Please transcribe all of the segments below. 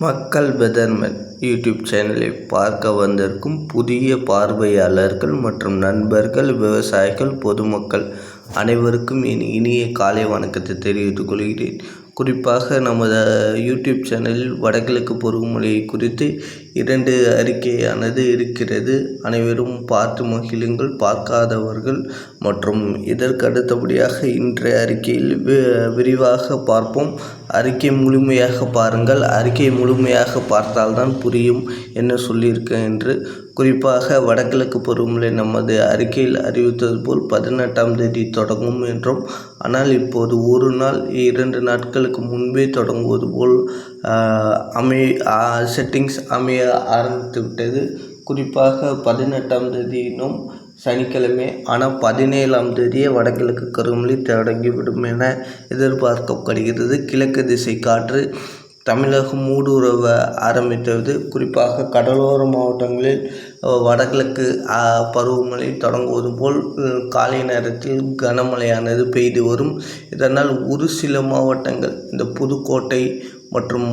மக்கள் பெதர்மென் யூடியூப் சேனலை பார்க்க வந்திருக்கும் புதிய பார்வையாளர்கள் மற்றும் நண்பர்கள் விவசாயிகள் பொதுமக்கள் அனைவருக்கும் என் இனிய காலை வணக்கத்தை தெரிவித்துக் கொள்கிறேன். குறிப்பாக நமது யூடியூப் சேனலில் வடகிழக்கு பருவமழையை குறித்து இரண்டு அறிக்கையானது இருக்கிறது. அனைவரும் பார்த்து மகிழுங்கள் பார்க்காதவர்கள் மற்றும் இதற்கு அடுத்தபடியாக இன்றைய அறிக்கையில் விரிவாக பார்ப்போம். அறிக்கை முழுமையாக பாருங்கள். அறிக்கை முழுமையாக பார்த்தால்தான் புரியும் என்ன சொல்லியிருக்கேன் என்று. குறிப்பாக வடகிழக்கு பருவமழை நமது அறிக்கையில் அறிவித்தது போல் பதினெட்டாம் தேதி தொடங்கும் என்றும் ஆனால் இப்போது ஒரு நாள் இரண்டு நாட்களுக்கு முன்பே தொடங்குவது போல் அமை செட்டிங்ஸ் அமைய ஆரம்பித்து விட்டது குறிப்பாக பதினெட்டாம் தேதியினும் சனிக்கிழமை ஆனால் பதினேழாம் தேதியே வடகிழக்கு கருமொழி தொடங்கிவிடும் என எதிர்பார்க்கப்படுகிறது. கிழக்கு திசை காற்று தமிழகம் ஊடுருவ ஆரம்பித்தது. குறிப்பாக கடலோர மாவட்டங்களில் வடகிழக்கு பருவமழை தொடங்குவது போல் காலை நேரத்தில் கனமழையானது பெய்து வரும். இதனால் ஒரு சில மாவட்டங்கள் இந்த புதுக்கோட்டை மற்றும்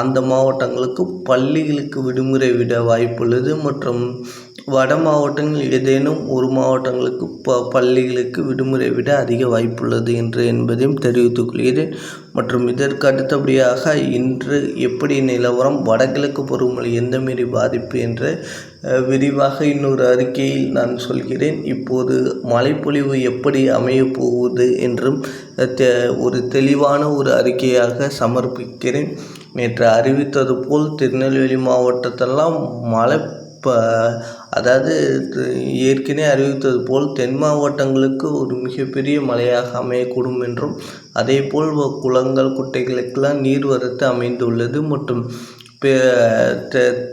அந்த மாவட்டங்களுக்கு பள்ளிகளுக்கு விடுமுறை விட வாய்ப்புள்ளது மற்றும் வட மாவட்டங்கள் ஏதேனும் ஒரு மாவட்டங்களுக்கு ப பள்ளிகளுக்கு விடுமுறை விட அதிக வாய்ப்புள்ளது என்று என்பதையும் தெரிவித்துக் கொள்கிறேன். மற்றும் இதற்கு அடுத்தபடியாக இன்று எப்படி நிலவரம் வடகிழக்கு பருவமழை எந்த மாரி பாதிப்பு என்று விரிவாக இன்னொரு அறிக்கையில் நான் சொல்கிறேன். இப்போது மழைப்பொழிவு எப்படி அமையப் போகுது என்றும் ஒரு தெளிவான ஒரு அறிக்கையாக சமர்ப்பிக்கிறேன். நேற்று அறிவித்தது போல் திருநெல்வேலி மாவட்டத்தெல்லாம் மழை இப்போ அதாவது ஏற்கனவே அறிவித்தது போல் தென் மாவட்டங்களுக்கு ஒரு மிகப்பெரிய மழையாக அமையக்கூடும் என்றும் அதேபோல் குளங்கள் குட்டைகளுக்கெல்லாம் நீர்வரத்து அமைந்துள்ளது மற்றும்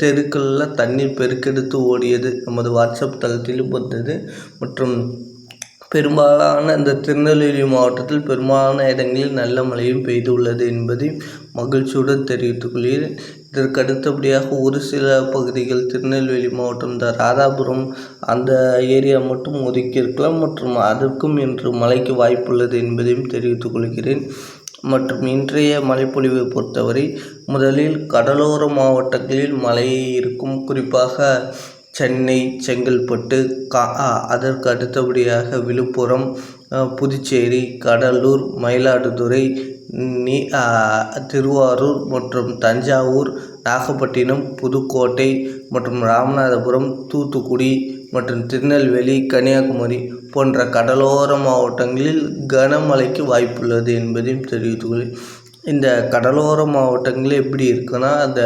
தெருக்களில் தண்ணீர் பெருக்கெடுத்து ஓடியது நமது வாட்ஸ்அப் தளத்திலும் வந்தது மற்றும் பெரும்பாலான இந்த திருநெல்வேலி மாவட்டத்தில் பெரும்பாலான இடங்களில் நல்ல மழையும் பெய்துள்ளது என்பதை மகிழ்ச்சியுடன் தெரிவித்துக் கொள்கிறேன். இதற்கு அடுத்தபடியாக ஒரு சில பகுதிகள் திருநெல்வேலி மாவட்டம் இந்த ராதாபுரம் அந்த ஏரியா மட்டும் ஒதுக்கியிருக்கலாம் மற்றும் அதற்கும் இன்று மழைக்கு வாய்ப்புள்ளது என்பதையும் தெரிவித்துக் கொள்கிறேன். மற்றும் இன்றைய மழைப்பொழிவை பொறுத்தவரை முதலில் கடலோர மாவட்டங்களில் மழை இருக்கும். குறிப்பாக சென்னை செங்கல்பட்டு கா அதற்கு அடுத்தபடியாக விழுப்புரம் புதுச்சேரி கடலூர் மயிலாடுதுறை நீ திருவாரூர் மற்றும் தஞ்சாவூர் நாகப்பட்டினம் புதுக்கோட்டை மற்றும் ராமநாதபுரம் தூத்துக்குடி மற்றும் திருநெல்வேலி கன்னியாகுமரி போன்ற கடலோர மாவட்டங்களில் கனமழைக்கு வாய்ப்புள்ளது என்பதையும் தெரிவித்துள்ளேன் இந்த கடலோர மாவட்டங்கள் எப்படி இருக்குன்னா அந்த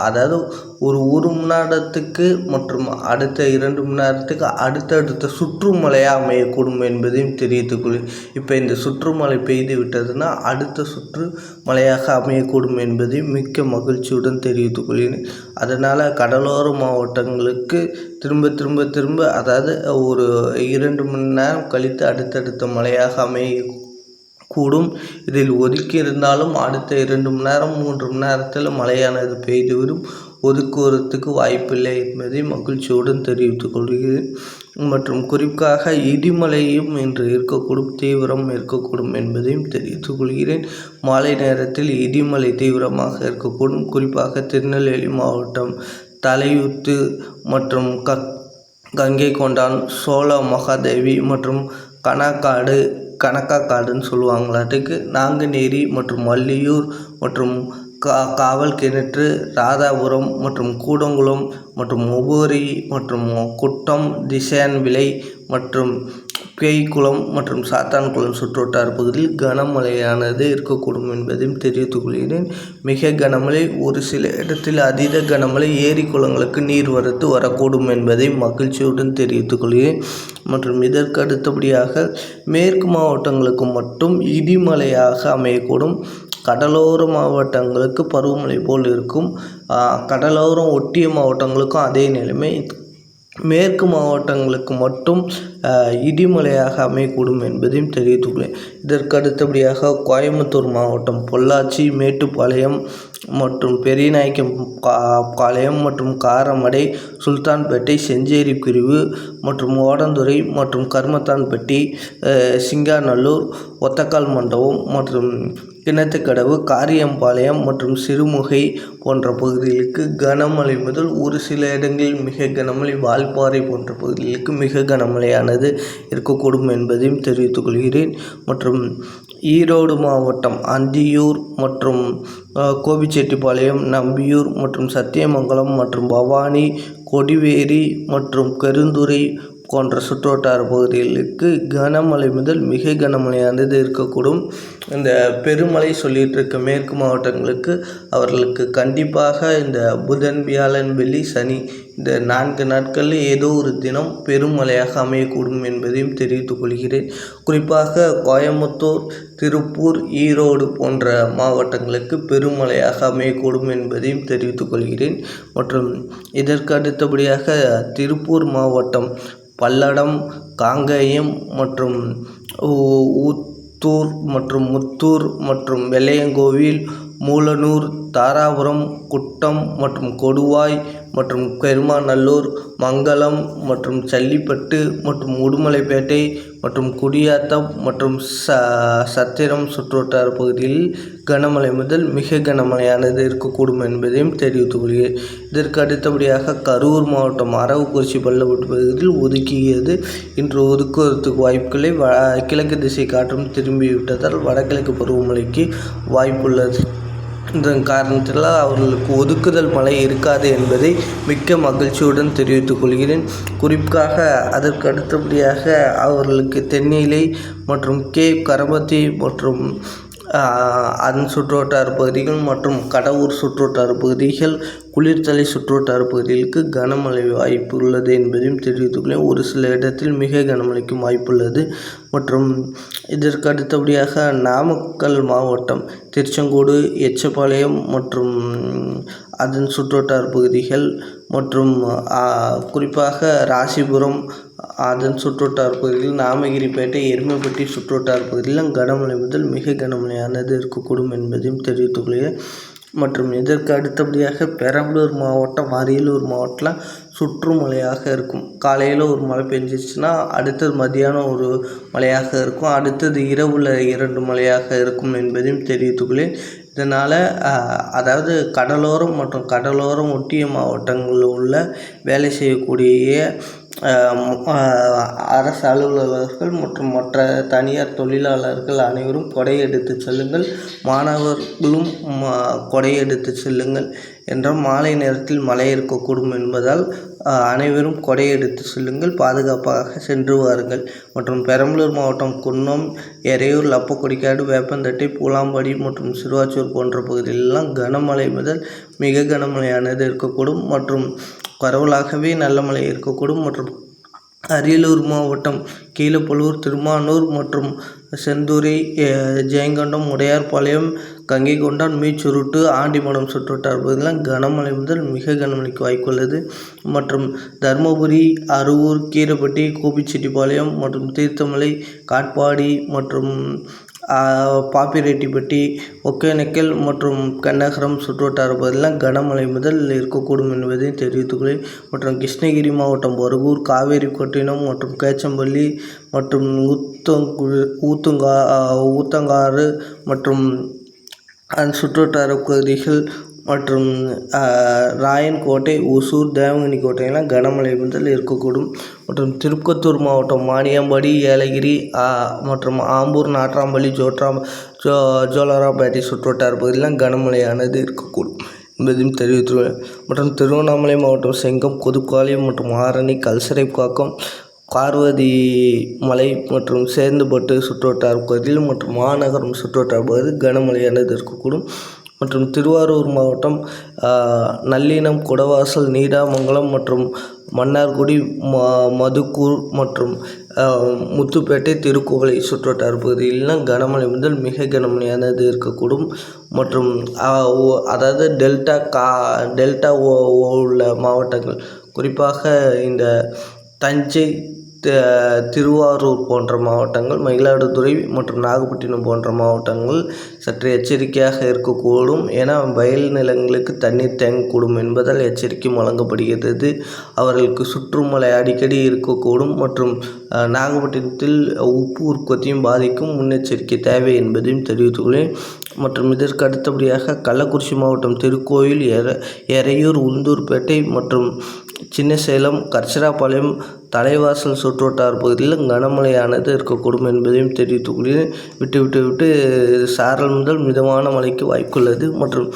அதாவது ஒரு ஒரு மணி நேரத்துக்கு மற்றும் அடுத்த இரண்டு மணி நேரத்துக்கு அடுத்தடுத்த சுற்றுமழையாக அமையக்கூடும் என்பதையும் தெரிவித்துக் இப்போ இந்த சுற்றுமழை பெய்து விட்டதுன்னா அடுத்த சுற்று மழையாக அமையக்கூடும் என்பதையும் மிக்க மகிழ்ச்சியுடன் தெரிவித்துக் கொள்கிறேன் அதனால் கடலோர மாவட்டங்களுக்கு திரும்ப திரும்ப திரும்ப அதாவது ஒரு இரண்டு மணி நேரம் கழித்து அடுத்தடுத்த மழையாக அமைய கூடும். இதில் ஒதுக்கி இருந்தாலும் அடுத்த இரண்டு மணி நேரம் மூன்று மணி நேரத்தில் மழையானது பெய்துவிடும். ஒதுக்குவதற்கு வாய்ப்பில்லை என்பதை மகிழ்ச்சியுடன் தெரிவித்துக் கொள்கிறேன். மற்றும் குறிப்பாக இடிமலையும் இன்று இருக்கக்கூடும் தீவிரம் இருக்கக்கூடும் என்பதையும் தெரிவித்துக் கொள்கிறேன். மாலை நேரத்தில் இடிமலை தீவிரமாக இருக்கக்கூடும். குறிப்பாக திருநெல்வேலி மாவட்டம் தலையூத்து மற்றும் க கங்கை கொண்டான் சோழ மகாதேவி மற்றும் கணக்கா காடுன்னு சொல்லுவாங்களாட்டுக்கு நாங்குநேரி மற்றும் மல்லியூர் மற்றும் கா காவல் கிணற்று ராதாபுரம் மற்றும் கூடங்குளம் மற்றும் ஒவ்வொரி மற்றும் குட்டம் திசையன்விளை மற்றும் பேய்குளம் மற்றும் சாத்தான்குளம் சுற்றுவட்டார பகுதியில் கனமழையானது இருக்கக்கூடும் என்பதையும் தெரிவித்துக் கொள்கிறேன். மிக கனமழை ஒரு சில இடத்தில் அதீத கனமழை ஏரி குளங்களுக்கு நீர்வரத்து வரக்கூடும் என்பதை மகிழ்ச்சியுடன் தெரிவித்துக் கொள்கிறேன். மற்றும் இதற்கு அடுத்தபடியாக மேற்கு மாவட்டங்களுக்கு மட்டும் இடிமலையாக அமையக்கூடும். கடலோர மாவட்டங்களுக்கு பருவமழை போல் இருக்கும். கடலோரம் ஒட்டிய மாவட்டங்களுக்கும் அதே நிலைமை. மேற்கு மாவட்டங்களுக்கு மட்டும் இடிமலையாக அமையக்கூடும் என்பதையும் தெரிவித்துள்ளேன். இதற்கு அடுத்தபடியாக கோயம்புத்தூர் மாவட்டம் பொள்ளாச்சி மேட்டுப்பாளையம் மற்றும் பெரியநாயக்கம் கா பாளையம் மற்றும் காரமடை சுல்தான்பேட்டை செஞ்சேரி பிரிவு மற்றும் ஓடந்துறை மற்றும் கருமத்தான்பட்டி சிங்காநல்லூர் ஒத்தக்கால் மண்டபம் மற்றும் கிணத்துக்கடவு காரியம்பாளையம் மற்றும் சிறுமுகை போன்ற பகுதிகளுக்கு கனமழை முதல் ஒரு சில இடங்களில் மிக கனமழை வால்பாறை போன்ற பகுதிகளுக்கு மிக கனமழையானது இருக்கக்கூடும் என்பதையும் தெரிவித்துக் கொள்கிறேன். மற்றும் ஈரோடு மாவட்டம் அந்தியூர் மற்றும் கோபிச்செட்டிப்பாளையம் நம்பியூர் மற்றும் சத்தியமங்கலம் மற்றும் பவானி கொடிவேரி மற்றும் கருந்துறை போன்ற சுற்றுவட்டார பகுதிகளுக்கு கனமழை முதல் மிக கனமழையானது இருக்கக்கூடும். இந்த பெருமழை சொல்லிகிட்டு இருக்க மேற்கு மாவட்டங்களுக்கு அவர்களுக்கு கண்டிப்பாக இந்த புதன் வியாழன் வெள்ளி சனி இந்த நான்கு நாட்களில் ஏதோ ஒரு தினம் பெருமழையாக அமையக்கூடும் என்பதையும் தெரிவித்துக் கொள்கிறேன். குறிப்பாக கோயம்புத்தூர் திருப்பூர் ஈரோடு போன்ற மாவட்டங்களுக்கு பெருமழையாக அமையக்கூடும் என்பதையும் தெரிவித்துக் கொள்கிறேன். மற்றும் இதற்கு அடுத்தபடியாக திருப்பூர் மாவட்டம் பல்லடம் காங்கேயம் மற்றும் ஊத்தூர் மற்றும் முத்தூர் மற்றும் வெள்ளையங்கோவில் மூலனூர் தாராபுரம் குட்டம் மற்றும் கொடுவாய் மற்றும் பெருமாநல்லூர் மங்களம் மற்றும் சல்லிப்பட்டு மற்றும் உடுமலைப்பேட்டை மற்றும் குடியாத்தம் மற்றும் ச சத்திரம் சுற்றுவட்டார பகுதியில் கனமழை முதல் மிக கனமழையானது இருக்கக்கூடும் என்பதையும் தெரிவித்துக் கொள்கிறேன். இதற்கு அடுத்தபடியாக கரூர் மாவட்டம் அரவக்குறிச்சி பள்ளப்பட்டு பகுதியில் ஒதுக்கியது. இன்று ஒதுக்குவதற்கு வாய்ப்புகளை வ கிழக்கு திசை காற்றும் திரும்பிவிட்டதால் வடகிழக்கு பருவமழைக்கு வாய்ப்புள்ளது. இதன் காரணத்தினால் அவர்களுக்கு ஒதுக்குதல் மழை இருக்காது என்பதை மிக்க மகிழ்ச்சியுடன் தெரிவித்துக் கொள்கிறேன். குறிப்பாக அதற்கு அடுத்தபடியாக அவர்களுக்கு தென்னிலை மற்றும் கே கரபத்தி மற்றும் அதன் சுற்றுவட்டார பகுதிகள் மற்றும் கடவூர் சுற்றுவட்டார பகுதிகள் குளிர்தலை சுற்றுவட்டார பகுதிகளுக்கு கனமழை வாய்ப்பு உள்ளது என்பதையும் தெரிவித்துள்ளேன். ஒரு சில இடத்தில் மிக கனமழைக்கும் வாய்ப்புள்ளது மற்றும் இதற்கு அடுத்தபடியாக நாமக்கல் மாவட்டம் திருச்செங்கோடு எச்சப்பாளையம் மற்றும் அதன் சுற்றுவட்டார பகுதிகள் மற்றும் குறிப்பாக ராசிபுரம் அதன் சுற்றுவட்டார பகுதியில் நாமகிரிப்பேட்டை எருமைப்பட்டி சுற்றுவட்டார பகுதியில் கனமழை முதல் மிக கனமழையானது இருக்கக்கூடும் என்பதையும் தெரிவித்துக் கொள்கிறேன் மற்றும் இதற்கு அடுத்தபடியாக பெரம்பலூர் மாவட்டம் அரியலூர் மாவட்டத்தில் சுற்றுமலையாக இருக்கும். காலையில் ஒரு மழை பெஞ்சிச்சுன்னா அடுத்தது மதியானம் ஒரு மழையாக இருக்கும். அடுத்தது இரவில் இரண்டு மழையாக இருக்கும் என்பதையும் தெரிவித்துக்கொள்ளேன் இதனால் அதாவது கடலோரம் மற்றும் கடலோரம் ஒட்டிய மாவட்டங்களில் உள்ள வேலை செய்யக்கூடிய அரசு அலுவலர்கள் மற்றும் மற்ற தனியார் தொழிலாளர்கள் அனைவரும் கொடை எடுத்து செல்லுங்கள். மாணவர்களும் கொடை எடுத்து செல்லுங்கள் என்றால் மாலை நேரத்தில் மழை இருக்கக்கூடும் என்பதால் அனைவரும் கொடை எடுத்து செல்லுங்கள் பாதுகாப்பாக சென்று வாருங்கள். மற்றும் பெரம்பலூர் மாவட்டம் குன்னம் எறையூர் லப்பக்கொடிக்காடு வேப்பந்தட்டை பூலாம்பாடி மற்றும் சிறுவாச்சூர் போன்ற பகுதிகளெல்லாம் கனமழை முதல் மிக கனமழையானது இருக்கக்கூடும். மற்றும் பரவலாகவே நல்ல மழை இருக்கக்கூடும். மற்றும் அரியலூர் மாவட்டம் கீழப்பழுவூர் திருமானூர் மற்றும் செந்துறை ஜெயங்கொண்டம் உடையார்பாளையம் கங்கைகொண்டான் மீச்சுருட்டு ஆண்டிமடம் சுற்றுவட்டார பகுதியெல்லாம் கனமழை முதல் மிக கனமழைக்கு வாய்ப்புள்ளது மற்றும் தருமபுரி அரூர் கீரப்பட்டி கோபிச்செட்டிப்பாளையம் மற்றும் தீர்த்தமலை காட்பாடி மற்றும் பாப்பிரெட்டிப்பட்டி ஒகேனக்கல் மற்றும் கண்ணகரம் சுற்றுவட்டார பகுதியில் கனமழை முதல் இருக்கக்கூடும் என்பதை தெரிவித்துக்கொள்ளேன் மற்றும் கிருஷ்ணகிரி மாவட்டம் பருகூர் காவேரிப்பட்டினம் மற்றும் கேச்சம்பள்ளி மற்றும் ஊத்தங்கு ஊத்துங்கா ஊத்தங்காறு மற்றும் அதன் சுற்றுவட்டார பகுதிகள் மற்றும் ராயன்கோட்டை ஒசூர் தேவங்கனி கோட்டையெல்லாம் கனமழை முதல் இருக்கக்கூடும். மற்றும் திருப்பத்தூர் மாவட்டம் வாணியம்பாடி ஏலகிரி மற்றும் ஆம்பூர் நாட்றாம்பள்ளி ஜோட்ராம் ஜோ ஜோலாராப்பேட்டை சுற்றுவட்டார பகுதியெலாம் கனமழையானது இருக்கக்கூடும் என்பதையும் தெரிவித்துள்ளேன் மற்றும் திருவண்ணாமலை மாவட்டம் செங்கம் கொதுக்காலியம் மற்றும் ஆரணி கல்சரைப்பாக்கம் பார்வதி மலை மற்றும் சேர்ந்துபட்டு சுற்றுவட்டார பகுதியில் மற்றும் மாநகரம் சுற்றுவட்டார பகுதி கனமழையானது இருக்கக்கூடும். மற்றும் திருவாரூர் மாவட்டம் நல்லினம் குடவாசல் நீடாமங்கலம் மற்றும் மன்னார்குடி ம மதுக்கூர் மற்றும் முத்துப்பேட்டை திருக்குவளை சுற்றுவட்டார பகுதியிலாம் கனமழை முதல் மிக கனமழையானது இருக்கக்கூடும். மற்றும் அதாவது டெல்டா கா டெல்டா உள்ள மாவட்டங்கள். குறிப்பாக இந்த தஞ்சை திருவாரூர் போன்ற மாவட்டங்கள் மயிலாடுதுறை மற்றும் நாகப்பட்டினம் போன்ற மாவட்டங்கள் சற்று எச்சரிக்கையாக இருக்கக்கூடும். ஏன்னா வயல் நிலங்களுக்கு தண்ணீர் தேங்கக்கூடும் என்பதால் எச்சரிக்கை வழங்கப்படுகிறது. அவர்களுக்கு சுற்றுமலை அடிக்கடி இருக்கக்கூடும் மற்றும் நாகப்பட்டினத்தில் உப்பு உற்பத்தியும் பாதிக்கும் முன்னெச்சரிக்கை தேவை என்பதையும் தெரிவித்துள்ளேன். மற்றும் இதற்கு அடுத்தபடியாக கள்ளக்குறிச்சி மாவட்டம் திருக்கோயில் எர எறையூர் உந்தூர்பேட்டை மற்றும் சின்னசேலம் கர்ச்சராபாளையம் தலைவாசல் சுற்றுவட்டார பகுதியில் கனமழையானது இருக்கக்கூடும் என்பதையும் தெரிவித்துக் கொள்கிறேன். விட்டு விட்டு விட்டு சாரல் முதல் மிதமான மழைக்கு வாய்ப்புள்ளது. மற்றும்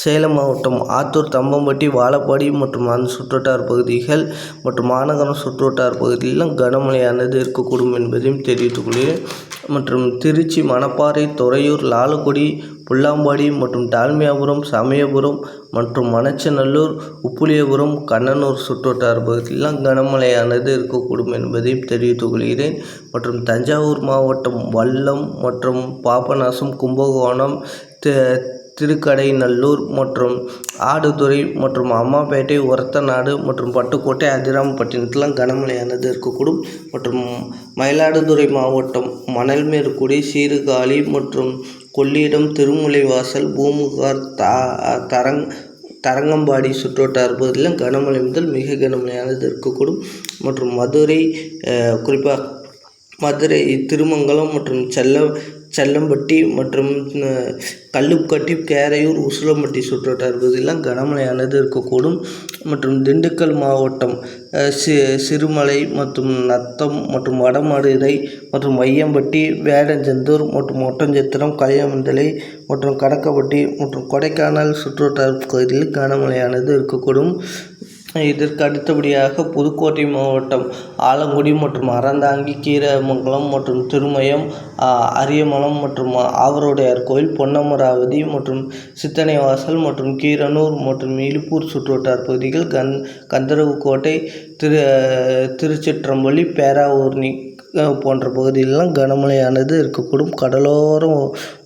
சேலம் மாவட்டம் ஆத்தூர் தம்பம்பட்டி வாழப்பாடி மற்றும் அந்த சுற்றுவட்டார் பகுதிகள் மற்றும் மாநகரம் சுற்றுவட்டார் பகுதியிலும் கனமழையானது இருக்கக்கூடும் என்பதையும் தெரிவித்துக் கொள்கிறேன். மற்றும் திருச்சி மணப்பாறை துறையூர் லாலுக்குடி புல்லாம்பாடி மற்றும் டால்மியாபுரம் சமயபுரம் மற்றும் மணச்சநல்லூர் உப்புலியபுரம் கண்ணனூர் சுற்றுவட்டார பகுதியெல்லாம் கனமழையானது இருக்கக்கூடும் என்பதையும் தெரிவித்துக் கொள்கிறேன். மற்றும் தஞ்சாவூர் மாவட்டம் வல்லம் மற்றும் பாபநாசம் கும்பகோணம் தி- திருக்கடைநல்லூர் மற்றும் ஆடுதுறை மற்றும் அம்மாப்பேட்டை ஒரத்தநாடு மற்றும் பட்டுக்கோட்டை அதிராமப்பட்டினத்திலாம் கனமழையானது இருக்கக்கூடும். மற்றும் மயிலாடுதுறை மாவட்டம் மணல்மேற்குடி சீர்காழி மற்றும் கொள்ளிடம் திருமுல்லைவாசல் பூமுகார் த தரங் தரங்கம்பாடி சுற்றுவட்டார பகுதியிலும் கனமழை முதல் மிக கனமழையானது இருக்கக்கூடும். மற்றும் மதுரை குறிப்பாக மதுரை திருமங்கலம் மற்றும் செல்ல செல்லம்பட்டி மற்றும் அஹ், கல்லுப்பட்டி கேரையூர் உசிலம்பட்டி சுற்றுவட்டார பகுதியெல்லாம் கனமழையானது இருக்கக்கூடும். மற்றும் திண்டுக்கல் மாவட்டம் சி சிறுமலை மற்றும் நத்தம் மற்றும் வடமதுரை மற்றும் வையம்பட்டி வேடஞ்சந்தூர் மற்றும் ஒட்டஞ்சத்திரம் கலியமந்தலை மற்றும் கடக்கப்பட்டி மற்றும் கொடைக்கானல் சுற்றுவட்டார பகுதியில் கனமழையானது இருக்கக்கூடும். இதற்கு அடுத்தபடியாக புதுக்கோட்டை மாவட்டம் ஆலங்குடி மற்றும் அறந்தாங்கி கீரமங்கலம் மற்றும் திருமயம் அரியமலம் மற்றும் ஆவரோடையார் கோயில் பொன்னமராவதி மற்றும் சித்தனைவாசல் மற்றும் கீரனூர் மற்றும் இலுப்பூர் சுற்றுவட்டார் பகுதிகள் கந் கந்தரவுக்கோட்டை திரு திருச்சிற்றம்பள்ளி பேராவூர்ணி. போன்ற பகுதிகளெலாம் கனமழையானது இருக்கக்கூடும். கடலோர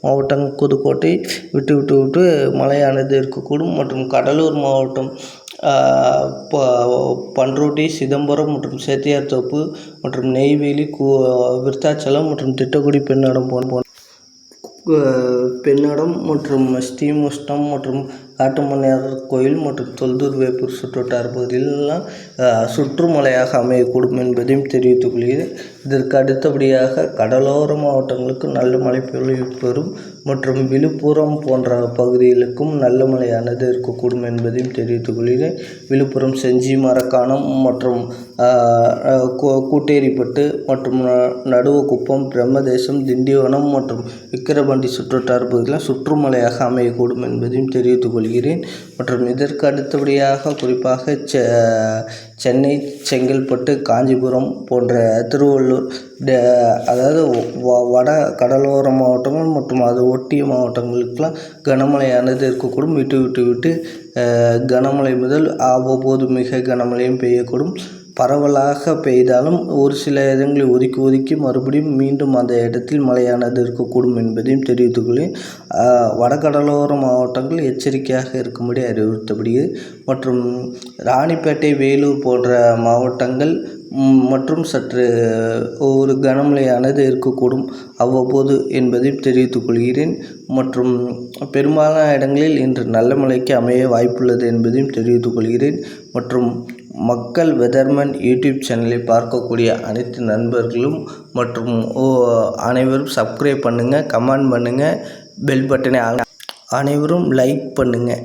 மாவட்டம் புதுக்கோட்டை விட்டு விட்டு விட்டு மழையானது இருக்கக்கூடும். மற்றும் கடலூர் மாவட்டம் ப- பண்ருட்டி சிதம்பரம் மற்றும் சேத்தியாத்தோப்பு மற்றும் நெய்வேலி கு விருத்தாச்சலம் மற்றும் திட்டக்குடி பெண்ணாடம் போன்ற போன்ற பெண்ணாடம் மற்றும் ஸ்ரீமுஷ்டம் மற்றும் காட்டுமன்னார் கோயில் மற்றும் தொல்தூர் வேப்பூர் சுற்றுவட்டார பகுதியிலெல்லாம் சுற்றுமலையாக அமையக்கூடும் என்பதையும் தெரிவித்துக் கொள்கிறேன். இதற்கு அடுத்தபடியாக கடலோர மாவட்டங்களுக்கு நல்ல மழை பொழிவு பெறும் மற்றும் விழுப்புரம் போன்ற பகுதிகளுக்கும் நல்ல மழையானது இருக்கக்கூடும் என்பதையும் தெரிவித்துக் கொள்கிறேன். விழுப்புரம் செஞ்சி மரக்காணம் மற்றும் கூ- கூட்டேரிப்பட்டு மற்றும் ந- நடுவக்குப்பம் பிரம்மதேசம் திண்டிவனம் மற்றும் விக்கிரவாண்டி சுற்றுவட்டார பகுதியில் சுற்றுமலையாக அமையக்கூடும் என்பதையும் தெரிவித்துக் கொள்கிறேன். மற்றும் இதற்கு அடுத்தபடியாக குறிப்பாக செ சென்னை செங்கல்பட்டு காஞ்சிபுரம் போன்ற திருவள்ளூர் டே அதாவது வ- வட கடலோர மாவட்டங்கள் மற்றும் அது ஒட்டிய மாவட்டங்களுக்கெல்லாம் கனமழையானது இருக்கக்கூடும். விட்டு விட்டு விட்டு கனமழை முதல் அவ்வப்போது மிக கனமழையும் பெய்யக்கூடும். பரவலாக பெய்தாலும் ஒரு சில இடங்களில் ஒதுக்கி ஒதுக்கி மறுபடியும் மீண்டும் அந்த இடத்தில் மழையானது இருக்கக்கூடும் என்பதையும் தெரிவித்துக்கொள்ளேன் வடகடலோர மாவட்டங்கள் எச்சரிக்கையாக இருக்கும்படி அறிவுறுத்தப்படுகிறது. மற்றும் ராணிப்பேட்டை வேலூர் போன்ற மாவட்டங்கள் மற்றும் சற்று ஒரு கனமழையானது இருக்கக்கூடும் அவ்வப்போது என்பதையும் தெரிவித்துக் கொள்கிறேன் மற்றும் பெரும்பாலான இடங்களில் இன்று நல்ல மழைக்கு அமைய வாய்ப்புள்ளது என்பதையும் தெரிவித்துக் கொள்கிறேன் மற்றும் மக்கள் வெதர்மன் யூடியூப் சேனலை பார்க்கக்கூடிய அனைத்து நண்பர்களும் மற்றும் ஓ அனைவரும் சப்ஸ்கிரைப் பண்ணுங்கள் கமெண்ட் பண்ணுங்கள் பெல் பட்டனை அனைவரும் லைக் பண்ணுங்கள்